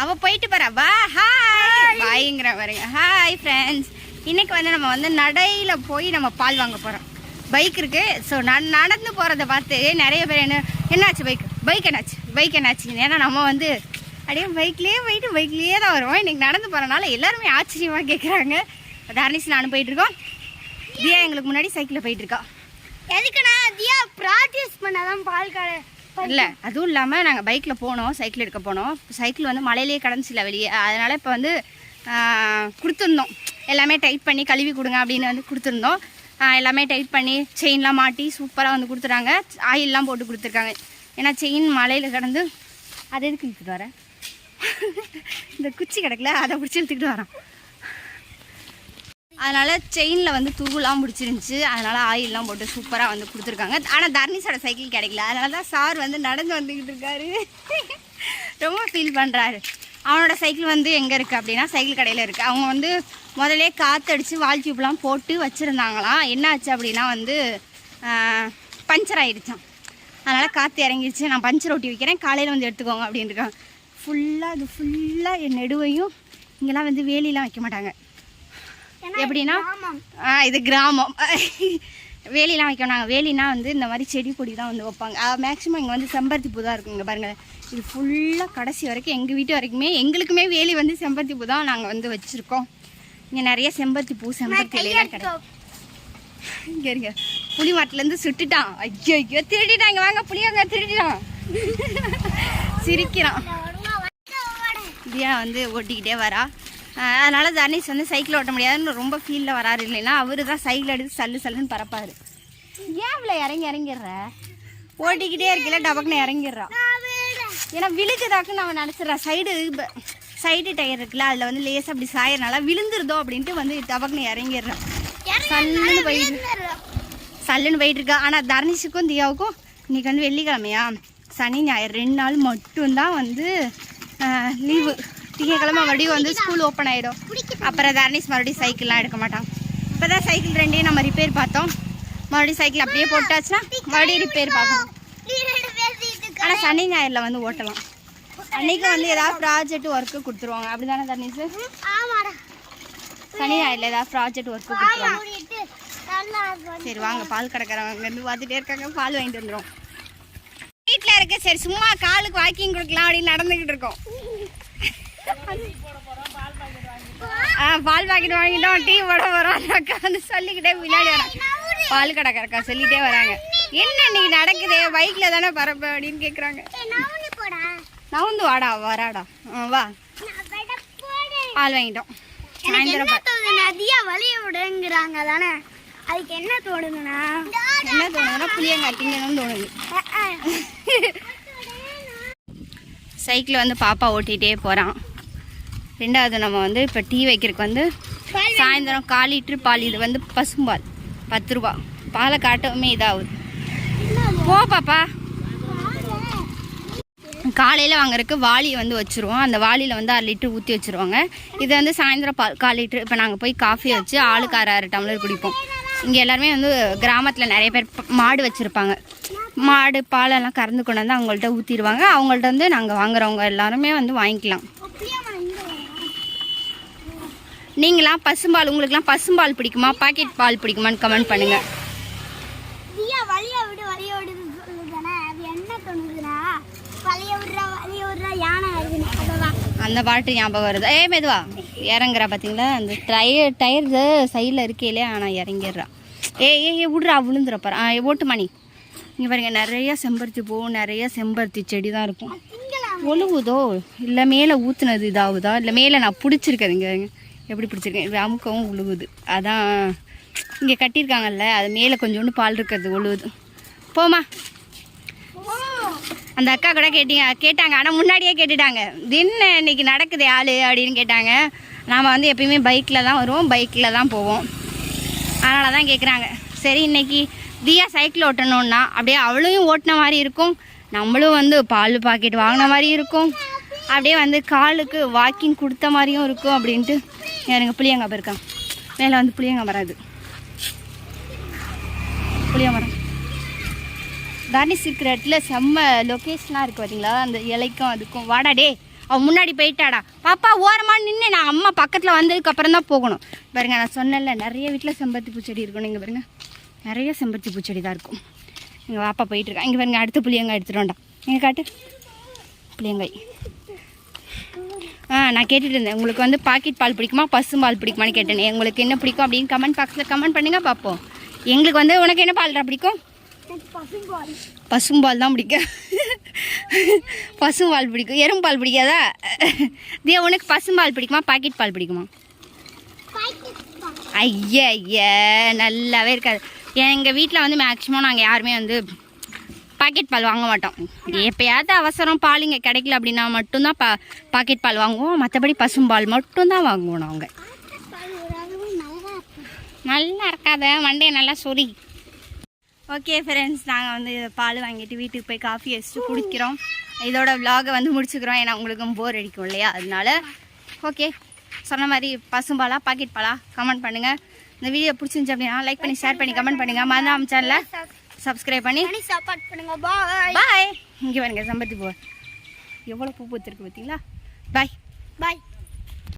அவ போயிட்டு போறா. வா ஹாய் பாய்ங்கிற பாருங்க ஹாய் ஃப்ரெண்ட்ஸ் இன்னைக்கு வந்து நம்ம வந்து நடையில போய் நம்ம பால் வாங்க போறோம். பைக் இருக்கு. ஸோ நான் நடந்து போறத பார்த்து நிறைய பேர் என்ன என்னாச்சு பைக் பைக் என்னாச்சு? பைக் என்னாச்சு? ஏன்னா நம்ம வந்து அப்படியே பைக்லேயே போயிட்டு பைக்லேயே தான் வருவோம். இன்னைக்கு நடந்து போறனால எல்லாருமே ஆச்சரியமா கேட்குறாங்க தர்னிஸ் நானும் போயிட்டு இருக்கோம் தியா எங்களுக்கு முன்னாடி சைக்கிளில் போயிட்டு இருக்கா எதுக்குண்ணா? தியா ப்ராக்டிஸ் பண்ணாதான் பால் கடை இல்லை அதுவும் இல்லாமல் நாங்கள் பைக்கில் போனோம் சைக்கிள் எடுக்க போனோம். சைக்கிள் வந்து மலையிலேயே கிடந்துச்சில்ல வெளியே. அதனால் இப்போ வந்து கொடுத்துருந்தோம். எல்லாமே டைட் பண்ணி கழுவி கொடுங்க அப்படின்னு வந்து கொடுத்துருந்தோம். எல்லாமே டைட் பண்ணி செயின்லாம் மாட்டி சூப்பராக வந்து கொடுத்துறாங்க ஆயிலெலாம் போட்டு கொடுத்துருக்காங்க. ஏன்னா செயின் மலையில் கிடந்து அதை எதுக்கு இழுத்துட்டு வரேன் இந்த குச்சி கிடக்கல அதை பிடிச்சி இழுத்துக்கிட்டு வரேன் அதனால் செயினில் வந்து துருவெலாம் பிடிச்சிருந்துச்சி. அதனால் ஆயிலெலாம் போட்டு சூப்பராக வந்து கொடுத்துருக்காங்க. ஆனால் தர்னிஸோட சைக்கிள் கிடைக்கல. அதனால தான் சார் வந்து நடந்து வந்துக்கிட்டு இருக்காரு. ரொம்ப ஃபீல் பண்ணுறாரு அவனோட சைக்கிள் வந்து எங்கே இருக்குது அப்படின்னா சைக்கிள் கடையில் இருக்குது அவங்க வந்து முதலே காற்றடிச்சு வால் டியூப்லாம் போட்டு வச்சுருந்தாங்களாம். என்னாச்சு அப்படின்னா வந்து பஞ்சர் ஆகிடுச்சான் அதனால் காற்று இறங்கிடுச்சு நான் பஞ்சர் ஒட்டி வைக்கிறேன். காலையில் வந்து எடுத்துக்கோங்க அப்படின்னு இருக்காங்க. ஃபுல்லாக இது ஃபுல்லாக என் நெடுவையும் இங்கெல்லாம் வந்து வேலிலாம் வைக்க மாட்டாங்க. எப்படின்னா இது கிராமம். வேலிலாம் வைக்கணும் நாங்கள் வேலினா வந்து இந்த மாதிரி செடி கொடி தான் வந்து வைப்பாங்க. மேக்ஸிமம் இங்கே வந்து செம்பருத்தி பூ தான் இருக்குங்க பாருங்கள் இது ஃபுல்லாக கடைசி வரைக்கும் எங்கள் வீட்டு வரைக்குமே எங்களுக்குமே வேலி வந்து செம்பருத்தி பூ தான் நாங்கள் வந்து வச்சுருக்கோம். இங்கே நிறைய செம்பருத்தி பூ செம்பருத்தி இலையெல்லாம் கிடைக்கும். இங்கே இருங்க. புளி மரத்துலேருந்து சுட்டுட்டான். ஐயோ ஐயோ திருடிட்டாங்க வாங்க புளியங்க திருடிட்டான். சிரிக்கிறான். தியா வந்து ஓட்டிக்கிட்டே வரா. அதனால தனிஷ் வந்து சைக்கிள் ஓட்ட முடியாதுன்னு ரொம்ப ஃபீலில் வராரு. இல்லைன்னா அவரு தான் சைக்கிள் எடுத்து சல்லு சல்லுன்னு பறப்பாரு ஏன் இவ்வளோ இறங்கி இறங்கிடுற? ஓட்டிக்கிட்டே இருக்கல டபக்குன்னு இறங்கிடுறா. ஏன்னா விழுக்குதாக்குன்னு அவன் நினச்சிட்றான் சைடு சைடு டயர் இருக்குல்ல அதில் வந்து லேசாக அப்படி சாயறனால விழுந்துருதோ அப்படின்ட்டு வந்து டபக்குன்னு இறங்கிடுறான் சல்லுன்னு போயிட்டு சல்லுன்னு போயிட்டுருக்கா ஆனால் தர்னிஷுக்கும் தியாவுக்கும் இன்னைக்கு வந்து வெள்ளிக்கிழமையா? சனி ஞாயிறு ரெண்டு நாள் மட்டும்தான் வந்து லீவு திங்கக்கிழமை மறுபடியும் வந்து ஸ்கூல் ஓப்பன் ஆகிடும் அப்புறம் தர்னிஷ் மறுபடியும் சைக்கிள்லாம் எடுக்க மாட்டான். இப்போ தான் சைக்கிள் ரெண்டையும் நம்ம ரிப்பேர் பார்த்தோம். மறுபடியும் சைக்கிள் அப்படியே போட்டாச்சுன்னா மறுபடியும் ரிப்பேர் பார்க்கணும். ஆனால் சனி ஞாயிறில் வந்து ஓட்டலாம். அன்னைக்கு வந்து ஏதாவது ப்ராஜெக்ட் ஒர்க்கு கொடுத்துருவாங்க. அப்படி தானே தர்னிஷ் சனி ஞாயிறில் ஏதாவது ப்ராஜெக்ட் ஒர்க்கு கொடுத்துருவாங்க. சரி வாங்க பால் கடைக்காரவங்க வந்து பார்த்துட்டே இருக்காங்க. பால் வாங்கிட்டு வந்துடும் வீட்டில் இருக்க சரி சும்மா காலுக்கு வாக்கிங் கொடுக்கலாம் அப்படின்னு நடந்துக்கிட்டு இருக்கோம். ஆ பால் பாக்கெட் வாங்கிட்டோம் டீ போட அக்கா வந்து சொல்லிக்கிட்டே பின்னாடி வராங்க. பால் கடைக்காரக்கா சொல்லிட்டே வராங்க. என்ன இன்னைக்கு நடக்குது? பைக்கில் தானே பரப்ப அப்படின்னு கேட்குறாங்க நவுனி போடா நான் வந்து வாடா வராடா. வா. பால் வாங்கிட்டோம். சாயந்தரம் நதியா வழிய விடுங்கிறாங்க தானே. அதுக்கு என்ன தோணுதுன்னா? என்ன தோணுதுன்னா புளியங்காய் திங்கணும்னு தோணுது. சைக்கிள் வந்து பாப்பா ஓட்டிகிட்டே போகிறான் ரெண்டாவது நம்ம வந்து இப்போ டீ வைக்கிறதுக்கு வந்து சாயந்தரம் கால் லிட்ரு பால். இது வந்து பசும்பால் பத்து ரூபா. பாலை காட்டவுமே இதாகுது. போ பாப்பா. காலையில் வாங்குறதுக்கு வாளி வந்து வச்சுருவோம். அந்த வாளியில் வந்து அரை லிட்டர் ஊற்றி வச்சுருவாங்க. இது வந்து சாயந்தரம் பால் கால் லிட்டர். இப்போ நாங்கள் போய் காஃபி வச்சு ஆளுக்கு அரை அரை டம்ளர் குடிப்போம். இங்கே எல்லாருமே வந்து கிராமத்தில் நிறைய பேர் மாடு வச்சுருப்பாங்க. மாடு பாலெல்லாம் கறந்து கொண்டு வந்து அவங்கள்ட்ட ஊற்றிடுவாங்க அவங்கள்ட்ட வந்து நாங்கள் வாங்குறவங்க எல்லாருமே வந்து வாங்கிக்கலாம். நீங்களாம் பசும்பால் உங்களுக்குலாம் பசும்பால் பிடிக்குமா? பாக்கெட் பால் பிடிக்குமான்னு கமெண்ட் பண்ணுங்கள் அந்த பாட்டு ஞாபகம் வருது. ஏ மெதுவா. இறங்குறா பார்த்தீங்களா அந்த டயர் டயர் சைடில் இருக்கையிலே ஆனால் இறங்கிடுறா. ஏ ஏ ஏ விட்றா விழுந்துறப்பாரு ஆ ஓட்டு மணி. இங்கே பாருங்க நிறைய செம்பருத்தி பூ நிறைய செம்பருத்தி செடி தான் இருக்கும். ஒழுகுதோ இல்லை மேலே ஊற்றுனது இதாகுதா இல்லை மேலே நான் பிடிச்சிருக்கேன் இங்கே எப்படி பிடிச்சிருக்கேன்? அமுக்கவும் உழுகுது அதான் இங்கே கட்டியிருக்காங்கல்ல அது மேலே கொஞ்சோண்டு பால் இருக்கிறது ஒழுகுது போமா அந்த அக்கா கூட கேட்டீங்க கேட்டாங்க. ஆனால் முன்னாடியே கேட்டுட்டாங்க. என்ன இன்னைக்கு நடக்குது ஆள்? அப்படின்னு கேட்டாங்க. நாம் வந்து எப்பயுமே பைக்கில் தான் வருவோம் பைக்கில் தான் போவோம். அதனால தான் கேட்குறாங்க சரி இன்னைக்கு தியா சைக்கிள் ஓட்டணும்னா அப்படியே அவளையும் ஓட்டின மாதிரி இருக்கும். நம்மளும் வந்து பால் பாக்கெட் வாங்கின மாதிரி இருக்கும். அப்படியே வந்து காலுக்கு வாக்கிங் கொடுத்த மாதிரியும் இருக்கும் அப்படின்ட்டு. எனக்கு புளியங்காய் இருக்கான் மேலே வந்து புளியங்காய் வராது புளியமரம் தர்னிஸ் இருக்கிற இடத்துல செம்ம லொக்கேஷனாக இருக்குது பார்த்தீங்களா அந்த இலைக்கும் அதுக்கும். வாடா டே அவன் முன்னாடி போயிட்டாடா. பாப்பா ஓரமாக நின்று நான் அம்மா பக்கத்தில் வந்ததுக்கப்புறம் தான் போகணும். பாருங்கள் நான் சொன்னேன்ல நிறைய வீட்டில் செம்பருத்தி பூச்செடி இருக்கும் நீங்கள் பாருங்கள் நிறைய செம்பருத்தி பூச்செடி தான் இருக்கும். எங்கள் பாப்பா போயிட்டு இருக்கா இங்கே பாருங்க அடுத்த புளியங்காய் எடுத்துட்டோம்டா எங்க காட்டு. புளியங்காய். ஆ நான் கேட்டுட்டு இருந்தேன். உங்களுக்கு வந்து பாக்கெட் பால் பிடிக்குமா பசும்பால் பிடிக்குமான்னு கேட்டேன். உங்களுக்கு என்ன பிடிக்கும் அப்படின்னு கமெண்ட் பாக்ஸில் கமெண்ட் பண்ணுங்க பார்ப்போம். எங்களுக்கு வந்து உனக்கு என்ன பால்டா பிடிக்கும்? பசும்பால் தான் பிடிக்கும். பசும்பால் பிடிக்கும். எறும்பால் பிடிக்காதா? தியா உனக்கு பசும்பால் பிடிக்குமா பாக்கெட் பால் பிடிக்குமா? பால். ஐயா ஐயா நல்லாவே இருக்காது. எங்கள் வீட்டில் வந்து மேக்ஸிமம் நாங்கள் யாருமே வந்து பாக்கெட் பால் வாங்க மாட்டோம். எப்பயாவது அவசரம் பால் இங்கே கிடைக்கல அப்படின்னா மட்டும்தான் பா பாக்கெட் பால் வாங்குவோம். மற்றபடி பசும்பால் மட்டும்தான் வாங்குவோம் நாங்கள் நல்லா இருக்காத மண்டையை நல்லா சொறி. ஓகே ஃப்ரெண்ட்ஸ் நாங்கள் வந்து பால் வாங்கிட்டு வீட்டுக்கு போய் காஃபி வச்சுட்டு குடிக்கிறோம். இதோட விலாகை வந்து முடிச்சுக்கிறோம். ஏன்னா உங்களுக்கும் போர் அடிக்கும் இல்லையா? அதனால ஓகே சொன்ன மாதிரி பசும்பாலா பாக்கெட் பாலா கமெண்ட் பண்ணுங்கள் இந்த வீடியோ பிடிச்சிருந்துச்சு அப்படின்னா லைக் பண்ணி ஷேர் பண்ணி கமெண்ட் பண்ணுங்கள் மறந்தாம சேனலில் சப்ஸ்கிரைப் பண்ணி. பண்ணி சப்போர்ட் பண்ணுங்க. பாய் பாய் இங்கே பாருங்க சம்பத்தி பூ. எவ்வளோ பூ பூத்திருக்கு பார்த்தீங்களா பாய் பாய்